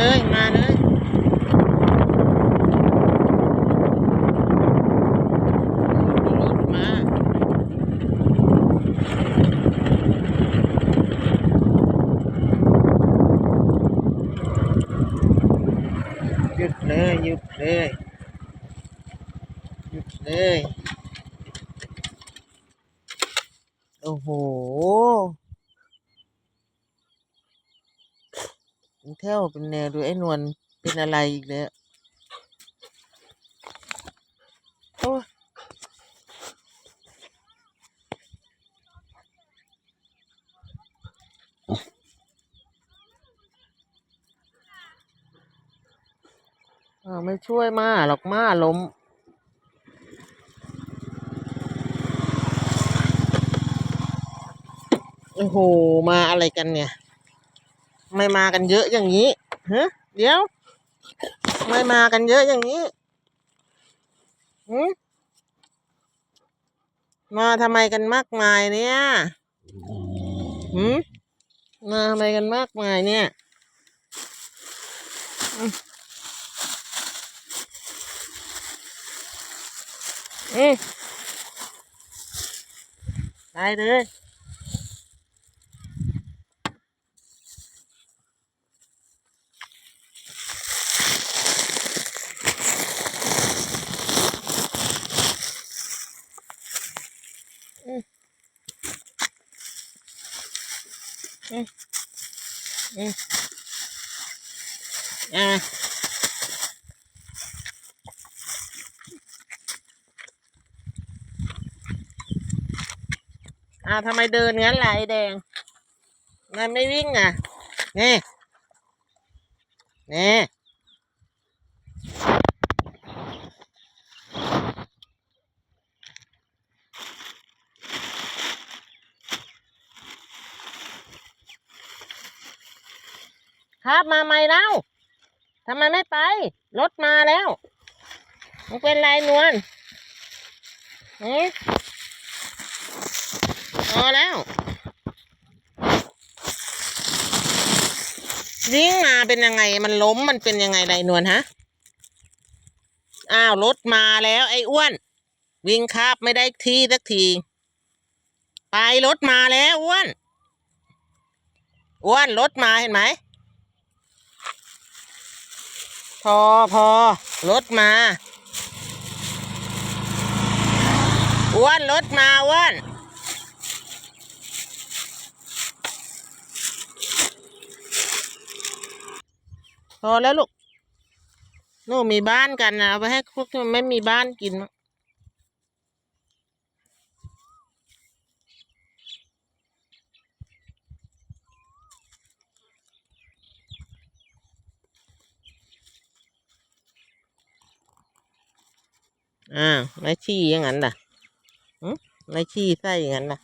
เลย มาเลยหยุดเลยหยุดเลยหยุดเลย โอ้โห เป็นแถวเป็นแนวดูไอ้นวลเป็นอะไรอีกแล้วโอ้ไม่ช่วยมาหรอกมาล้มโอ้โห มาอะไรกันเนี่ย ไม่มากันเยอะอย่างนี้ฮะเดี๋ยว ไม่มากันเยอะอย่างนี้หืมมาทำไมกันมากมายเนี่ยหืมมาทำไมกันมากมายเนี่ยอืมอืมได้เลย อะอ่าทำไมเดินงั้นล่ะไอแดงทำไมันไม่วิ่งอะ นี่ นี่ ครับมาใหม่แล้วทำไมไม่ไป รถมาแล้วมันเป็นไรนวลหืมพอแล้ว วิ่งมาเป็นยังไง มันล้มมันเป็นยังไงไรนวลฮะ อ้าวรถมาแล้วไอ้อ้วน วิ่งคาบไม่ได้ที่สักที ไปรถมาแล้วอ้วน อ้วนรถมาเห็นไหม พอพอรถมาอ้วนรถมาอ้วนพอแล้วลูกหนูมีบ้านกันนะเอาไปให้พวกที่ไม่มีบ้านกินมั้ง อ้าวไม่ชี้อย่างนั้นล่ะหึไม่ชี้ใส่อย่างนั้นล่ะ